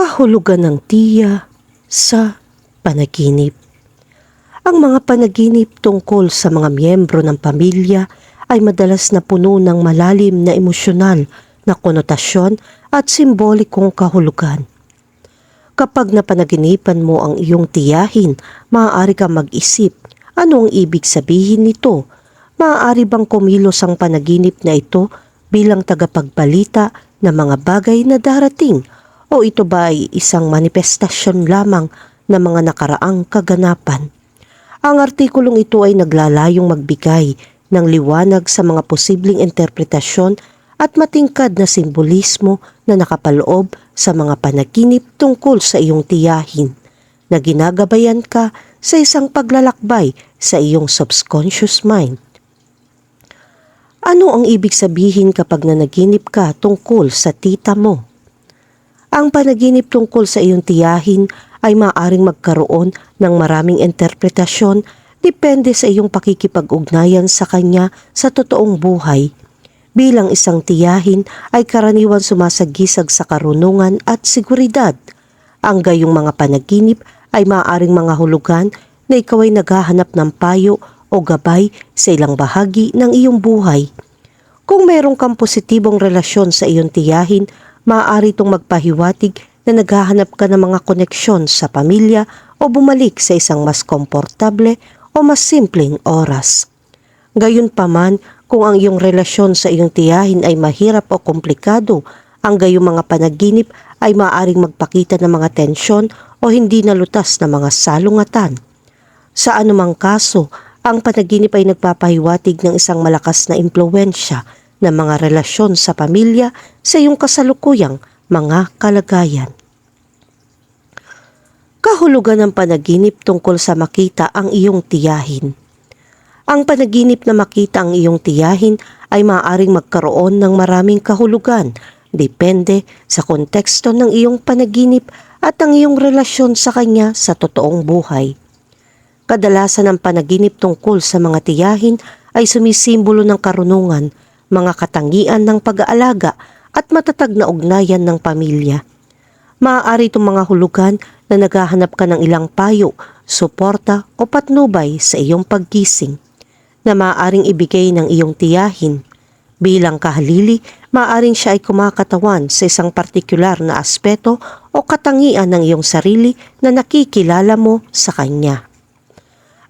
Kahulugan ng tiya sa panaginip. Ang mga panaginip tungkol sa mga miyembro ng pamilya ay madalas na puno ng malalim na emosyonal na konotasyon at simbolikong kahulugan. Kapag napanaginipan mo ang iyong tiyahin, maaari ka mag-isip ano ang ibig sabihin nito. Maaari bang kumilos ang panaginip na ito bilang tagapagbalita ng mga bagay na darating o ito ba ay isang manifestasyon lamang ng mga nakaraang kaganapan? Ang artikulong ito ay naglalayong magbigay ng liwanag sa mga posibleng interpretasyon at matingkad na simbolismo na nakapaloob sa mga panaginip tungkol sa iyong tiyahin na ginagabayan ka sa isang paglalakbay sa iyong subconscious mind. Ano ang ibig sabihin kapag nanaginip ka tungkol sa tita mo? Ang panaginip tungkol sa iyong tiyahin ay maaaring magkaroon ng maraming interpretasyon depende sa iyong pakikipag-ugnayan sa kanya sa totoong buhay. Bilang isang tiyahin ay karaniwan sumasagisag sa karunungan at seguridad. Ang gayong mga panaginip ay maaaring mga hulugan na ikaw ay naghahanap ng payo o gabay sa ilang bahagi ng iyong buhay. Kung mayroong kang positibong relasyon sa iyong tiyahin, maaari itong magpahiwatig na naghahanap ka ng mga koneksyon sa pamilya o bumalik sa isang mas komportable o mas simpleng oras. Gayunpaman, kung ang iyong relasyon sa iyong tiyahin ay mahirap o komplikado, ang gayong mga panaginip ay maaaring magpakita ng mga tensyon o hindi nalutas na mga salungatan. Sa anumang kaso, ang panaginip ay nagpapahiwatig ng isang malakas na impluensya ng mga relasyon sa pamilya sa iyong kasalukuyang mga kalagayan. Kahulugan ng panaginip tungkol sa makita ang iyong tiyahin. Ang panaginip na makita ang iyong tiyahin ay maaaring magkaroon ng maraming kahulugan depende sa konteksto ng iyong panaginip at ang iyong relasyon sa kanya sa totoong buhay. Kadalasan ang panaginip tungkol sa mga tiyahin ay sumisimbolo ng karunungan, mga katangian ng pag-aalaga at matatag na ugnayan ng pamilya. Maaari itong mga hulugan na naghahanap ka ng ilang payo, suporta o patnubay sa iyong paggising na maaaring ibigay ng iyong tiyahin. Bilang kahalili, maaaring siya ay kumakatawan sa isang partikular na aspeto o katangian ng iyong sarili na nakikilala mo sa kanya.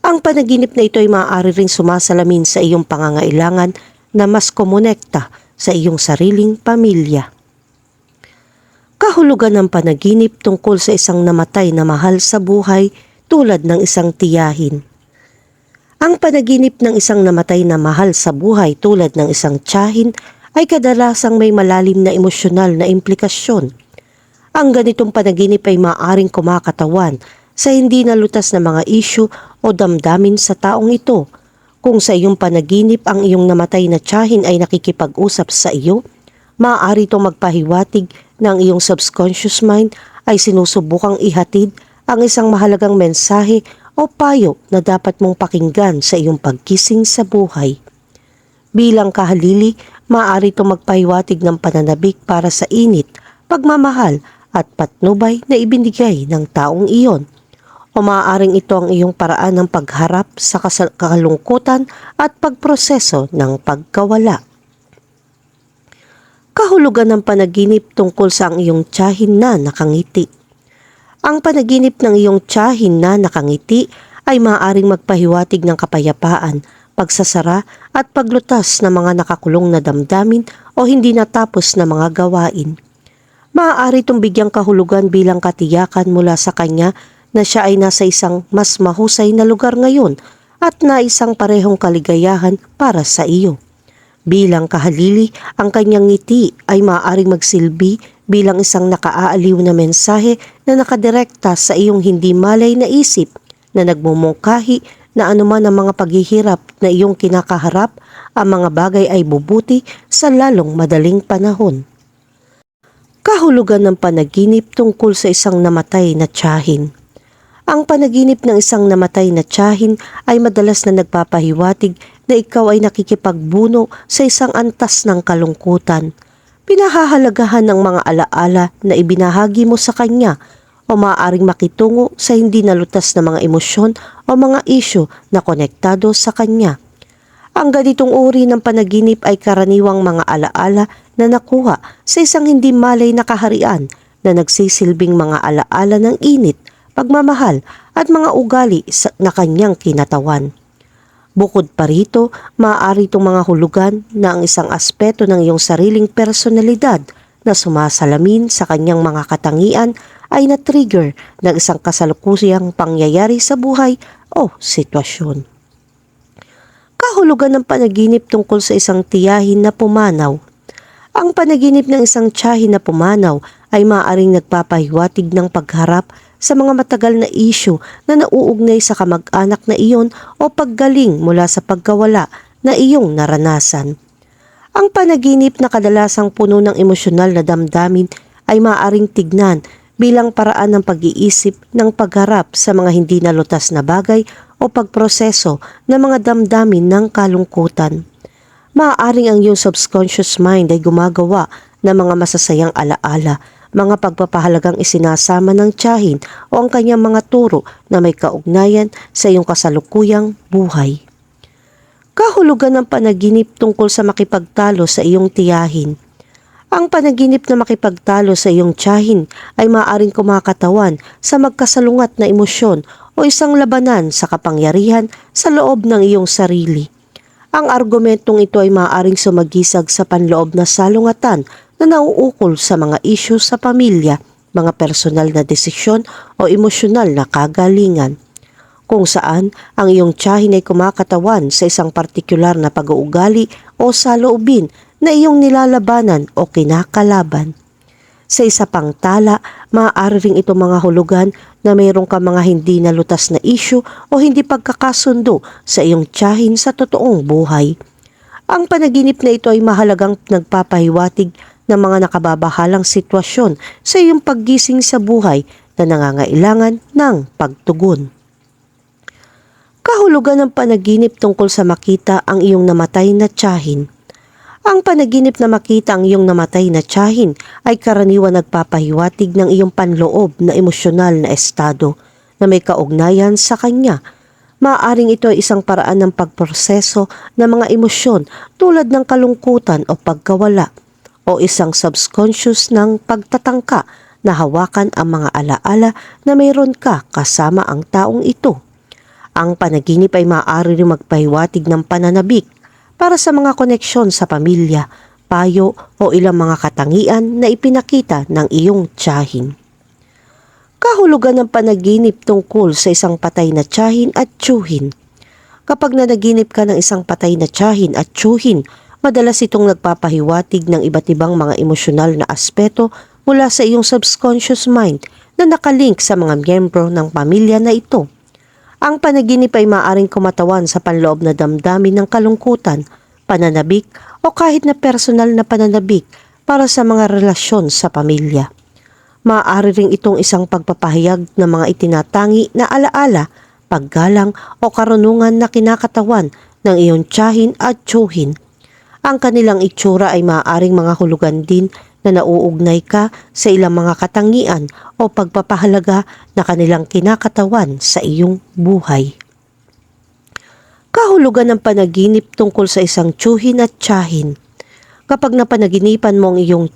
Ang panaginip na ito ay maaari ring sumasalamin sa iyong pangangailangan na mas kumonekta sa iyong sariling pamilya. Kahulugan ng panaginip tungkol sa isang namatay na mahal sa buhay tulad ng isang tiyahin. Ang panaginip ng isang namatay na mahal sa buhay tulad ng isang tiyahin ay kadalasang may malalim na emosyonal na implikasyon. Ang ganitong panaginip ay maaring kumakatawan sa hindi nalutas na mga isyu o damdamin sa taong ito. Kung sa iyong panaginip ang iyong namatay na tiyahin ay nakikipag-usap sa iyo, maaari itong magpahiwatig ng iyong subconscious mind ay sinusubukang ihatid ang isang mahalagang mensahe o payo na dapat mong pakinggan sa iyong pagkising sa buhay. Bilang kahalili, maaari itong magpahiwatig ng pananabik para sa init, pagmamahal at patnubay na ibinigay ng taong iyon. O maaaring ito ang iyong paraan ng pagharap sa kasal- kalungkutan at pagproseso ng pagkawala. Kahulugan ng panaginip tungkol sa ang iyong tiyahin na nakangiti. Ang panaginip ng iyong tiyahin na nakangiti ay maaaring magpahiwatig ng kapayapaan, pagsasara at paglutas ng mga nakakulong na damdamin o hindi natapos na mga gawain. Maaari itong bigyang kahulugan bilang katiyakan mula sa kanya na siya ay nasa isang mas mahusay na lugar ngayon at na isang parehong kaligayahan para sa iyo. Bilang kahalili, ang kanyang ngiti ay maaaring magsilbi bilang isang nakaaaliw na mensahe na nakadirekta sa iyong hindi malay na isip na nagmumungkahi na anuman ang mga paghihirap na iyong kinakaharap, ang mga bagay ay bubuti sa lalong madaling panahon. Kahulugan ng panaginip tungkol sa isang namatay na tiyahin. Ang panaginip ng isang namatay na tiyahin ay madalas na nagpapahiwatig na ikaw ay nakikipagbuno sa isang antas ng kalungkutan. pinahahalagahan ng mga alaala na ibinahagi mo sa kanya o maaaring makitungo sa hindi nalutas na mga emosyon o mga isyu na konektado sa kanya. Ang ganitong uri ng panaginip ay karaniwang mga alaala na nakuha sa isang hindi malay na kaharian na nagsisilbing mga alaala ng init, pagmamahal at mga ugali sa, na kanyang kinatawan. Bukod pa rito, maaari itong mga hulugan na ang isang aspeto ng iyong sariling personalidad na sumasalamin sa kanyang mga katangian ay na-trigger ng isang kasalukuyang pangyayari sa buhay o sitwasyon. Kahulugan ng panaginip tungkol sa isang tiyahin na pumanaw. Ang panaginip ng isang tiyahin na pumanaw ay maaaring nagpapahiwatig ng pagharap sa mga matagal na isyu na nauugnay sa kamag-anak na iyon o paggaling mula sa pagkawala na iyong naranasan. Ang panaginip na kadalasang puno ng emosyonal na damdamin ay maaaring tignan bilang paraan ng pag-iisip ng pagharap sa mga hindi nalutas na bagay o pagproseso ng mga damdamin ng kalungkutan. Maaaring ang iyong subconscious mind ay gumagawa ng mga masasayang alaala, mga pagpapahalagang isinasama ng tiyahin o ang kanyang mga turo na may kaugnayan sa iyong kasalukuyang buhay. Kahulugan ng panaginip tungkol sa makipagtalo sa iyong tiyahin. Ang panaginip na makipagtalo sa iyong tiyahin ay maaaring kumakatawan sa magkasalungat na emosyon o isang labanan sa kapangyarihan sa loob ng iyong sarili. Ang argumentong ito ay maaaring sumagisag sa panloob na salungatan na nauukol sa mga isyu sa pamilya, mga personal na desisyon o emosyonal na kagalingan kung saan ang iyong tiyahin ay kumakatawan sa isang partikular na pag-uugali o saloobin na iyong nilalabanan o kinakalaban. Sa isa pang tala, maaari ring ito mga hulugan na mayroong ka mga hindi nalutas na isyu o hindi pagkakasundo sa iyong tiyahin sa totoong buhay. Ang panaginip na ito ay mahalagang nagpapahiwatig ng mga nakababahalang sitwasyon sa iyong paggising sa buhay na nangangailangan ng pagtugon. Kahulugan ng panaginip tungkol sa makita ang iyong namatay na tiyahin. Ang panaginip na makita ang iyong namatay na tiyahin ay karaniwan nagpapahiwatig ng iyong panloob na emosyonal na estado na may kaugnayan sa kanya. Maaring ito ay isang paraan ng pagproseso ng mga emosyon tulad ng kalungkutan o pagkawala o isang subconscious ng pagtatangka na hawakan ang mga alaala na mayroon ka kasama ang taong ito. Ang panaginip ay maaari rin magpahiwatig ng pananabik para sa mga koneksyon sa pamilya, payo o ilang mga katangian na ipinakita ng iyong tiyahin. Kahulugan ng panaginip tungkol sa isang patay na tiyahin at tsuhin. Kapag nanaginip ka ng isang patay na tiyahin at tsuhin, madalas itong nagpapahiwatig ng iba't ibang mga emosyonal na aspeto mula sa iyong subconscious mind na nakalink sa mga miyembro ng pamilya na ito. Ang panaginip ay maaring kumatawan sa panloob na damdamin ng kalungkutan, pananabik o kahit na personal na pananabik para sa mga relasyon sa pamilya. Maaari ring itong isang pagpapahayag ng mga itinatangi na alaala, paggalang o karunungan na kinakatawan ng iyong tiyahin at tsuhin. Ang kanilang itsura ay maaaring mga hulugan din na nauugnay ka sa ilang mga katangian o pagpapahalaga na kanilang kinakatawan sa iyong buhay. Kahulugan ng panaginip tungkol sa isang tsuhin at tiyahin. Kapag napanaginipan mo ang iyong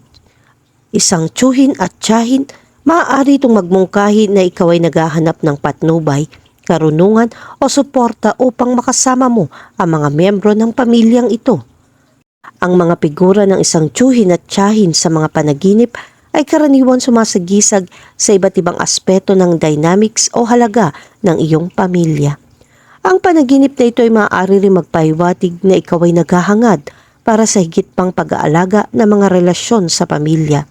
isang tsuhin at tiyahin, maaari itong magmungkahi na ikaw ay naghahanap ng patnubay, karunungan o suporta upang makasama mo ang mga miyembro ng pamilyang ito. Ang mga figura ng isang tsuhin at tiyahin sa mga panaginip ay karaniwan sumasagisag sa iba't ibang aspeto ng dynamics o halaga ng iyong pamilya. Ang panaginip na ito ay maaari rin magpahiwatig na ikaw ay naghahangad para sa higit pang pag-aalaga ng mga relasyon sa pamilya.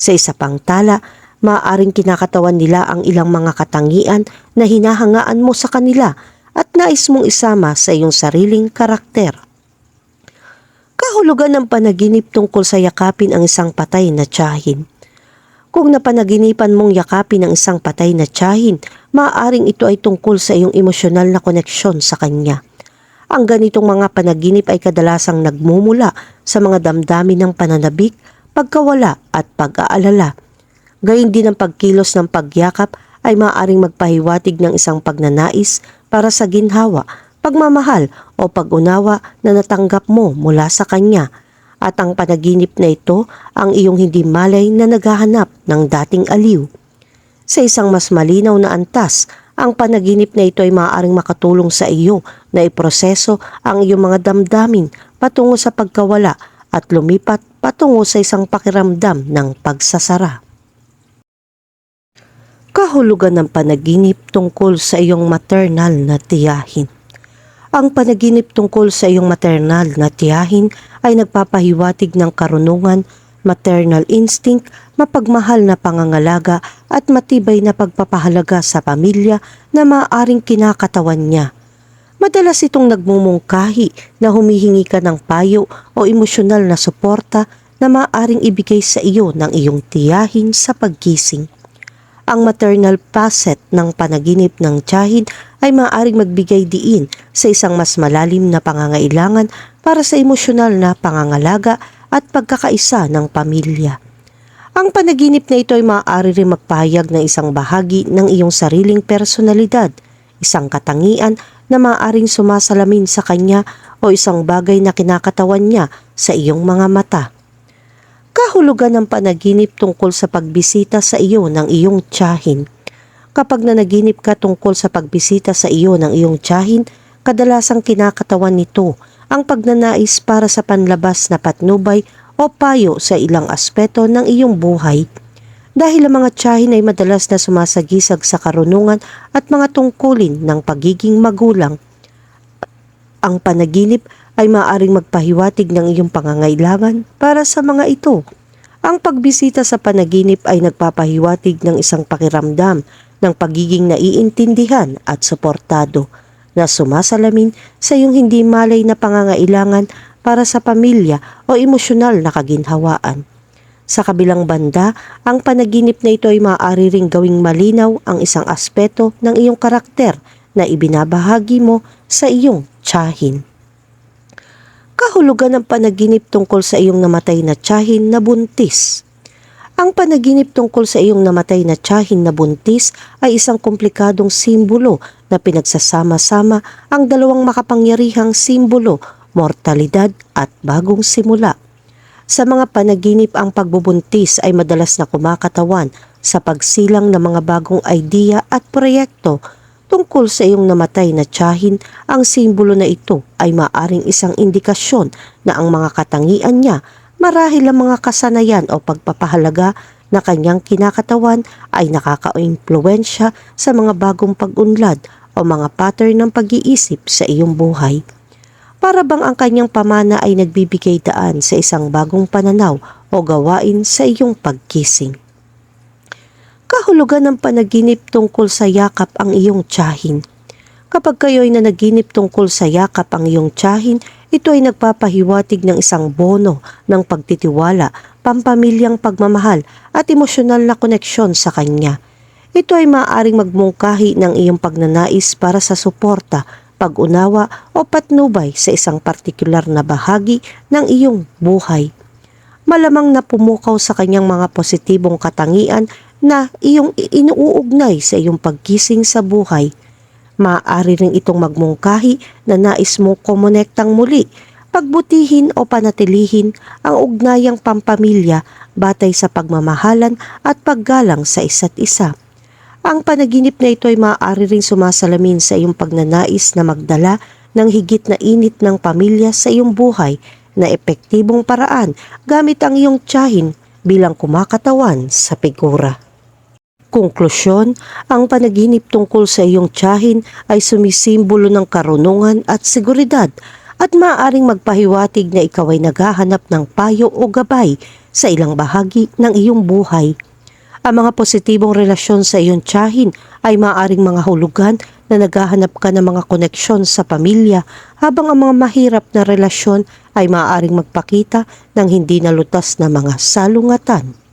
Sa isa pang tala, maaaring kinakatawan nila ang ilang mga katangian na hinahangaan mo sa kanila at nais mong isama sa iyong sariling karakter. Kahulugan ng panaginip tungkol sa yakapin ang isang patay na tiyahin. Kung napanaginipan mong yakapin ang isang patay na tiyahin, maaaring ito ay tungkol sa iyong emosyonal na koneksyon sa kanya. Ang ganitong mga panaginip ay kadalasang nagmumula sa mga damdamin ng pananabik, pagkawala at pag-aalala. Gayun din ang pagkilos ng pagyakap ay maaaring magpahiwatig ng isang pagnanais para sa ginhawa, pagmamahal o pag-unawa na natanggap mo mula sa kanya. At ang panaginip na ito ang iyong hindi malay na naghahanap ng dating aliw. Sa isang mas malinaw na antas, ang panaginip na ito ay maaaring makatulong sa iyo na iproseso ang iyong mga damdamin patungo sa pagkawala at lumipat patungo sa isang pakiramdam ng pagsasara. Kahulugan ng panaginip tungkol sa iyong maternal na tiyahin. Ang panaginip tungkol sa iyong maternal na tiyahin ay nagpapahiwatig ng karunungan, maternal instinct, mapagmahal na pangangalaga at matibay na pagpapahalaga sa pamilya na maaaring kinakatawan niya. Madalas itong nagmumungkahi na humihingi ka ng payo o emosyonal na suporta na maaaring ibigay sa iyo ng iyong tiyahin sa paggising. Ang maternal facet ng panaginip ng tiyahin ay maaaring magbigay diin sa isang mas malalim na pangangailangan para sa emosyonal na pangangalaga at pagkakaisa ng pamilya. Ang panaginip na ito ay maaari rin magpahayag ng isang bahagi ng iyong sariling personalidad, isang katangian na maaaring sumasalamin sa kanya o isang bagay na kinakatawan niya sa iyong mga mata. Kahulugan ng panaginip tungkol sa pagbisita sa iyo ng iyong tiyahin. Kapag nanaginip ka tungkol sa pagbisita sa iyo ng iyong tiyahin, kadalasang kinakatawan nito ang pagnanais para sa panlabas na patnubay o payo sa ilang aspeto ng iyong buhay. Dahil ang mga tiyahin ay madalas na sumasagisag sa karunungan at mga tungkulin ng pagiging magulang. Ang panaginip ay maaaring magpahiwatig ng iyong pangangailangan para sa mga ito. Ang pagbisita sa panaginip ay nagpapahiwatig ng isang pakiramdam ng pagiging naiintindihan at suportado na sumasalamin sa iyong hindi malay na pangangailangan para sa pamilya o emosyonal na kaginhawaan. Sa kabilang banda, ang panaginip na ito ay maaari ring gawing malinaw ang isang aspeto ng iyong karakter na ibinabahagi mo sa iyong tiyahin. Kahulugan ng panaginip tungkol sa iyong namatay na tiyahin na buntis. Ang panaginip tungkol sa iyong namatay na tiyahin na buntis ay isang komplikadong simbolo na pinagsasama-sama ang dalawang makapangyarihang simbolo, mortalidad at bagong simula. Sa mga panaginip ang pagbubuntis ay madalas na kumakatawan sa pagsilang ng mga bagong idea at proyekto tungkol sa iyong namatay na tiyahin, ang simbolo na ito ay maaring isang indikasyon na ang mga katangian niya marahil ang mga kasanayan o pagpapahalaga na kanyang kinakatawan ay nakaka-impluensya sa mga bagong pag-unlad o mga pattern ng pag-iisip sa iyong buhay para bang ang kanyang pamana ay nagbibigay daan sa isang bagong pananaw o gawain sa iyong pagkising. Kahulugan ng panaginip tungkol sa yakap ang iyong tiyahin. Kapag kayo ay nanaginip tungkol sa yakap ang iyong tiyahin, ito ay nagpapahiwatig ng isang bono ng pagtitiwala, pampamilyang pagmamahal at emosyonal na koneksyon sa kanya. Ito ay maaaring magmungkahi ng iyong pagnanais para sa suporta pag-unawa o patnubay sa isang partikular na bahagi ng iyong buhay. Malamang na pumukaw sa kanyang mga positibong katangian na iyong inuugnay sa iyong pagkising sa buhay. Maaari rin itong magmungkahi na nais mo komonektang muli, pagbutihin o panatilihin ang ugnayang pampamilya batay sa pagmamahalan at paggalang sa isa't isa. Ang panaginip na ito ay maaari ring sumasalamin sa iyong pagnanais na magdala ng higit na init ng pamilya sa iyong buhay na epektibong paraan gamit ang iyong tiyahin bilang kumakatawan sa figura. Konklusyon, ang panaginip tungkol sa iyong tiyahin ay sumisimbolo ng karunungan at seguridad at maaaring magpahiwatig na ikaw ay naghahanap ng payo o gabay sa ilang bahagi ng iyong buhay. Ang mga positibong relasyon sa iyong tiyahin ay maaaring mga hulugan na naghahanap ka ng mga koneksyon sa pamilya habang ang mga mahirap na relasyon ay maaaring magpakita ng hindi nalutas na mga salungatan.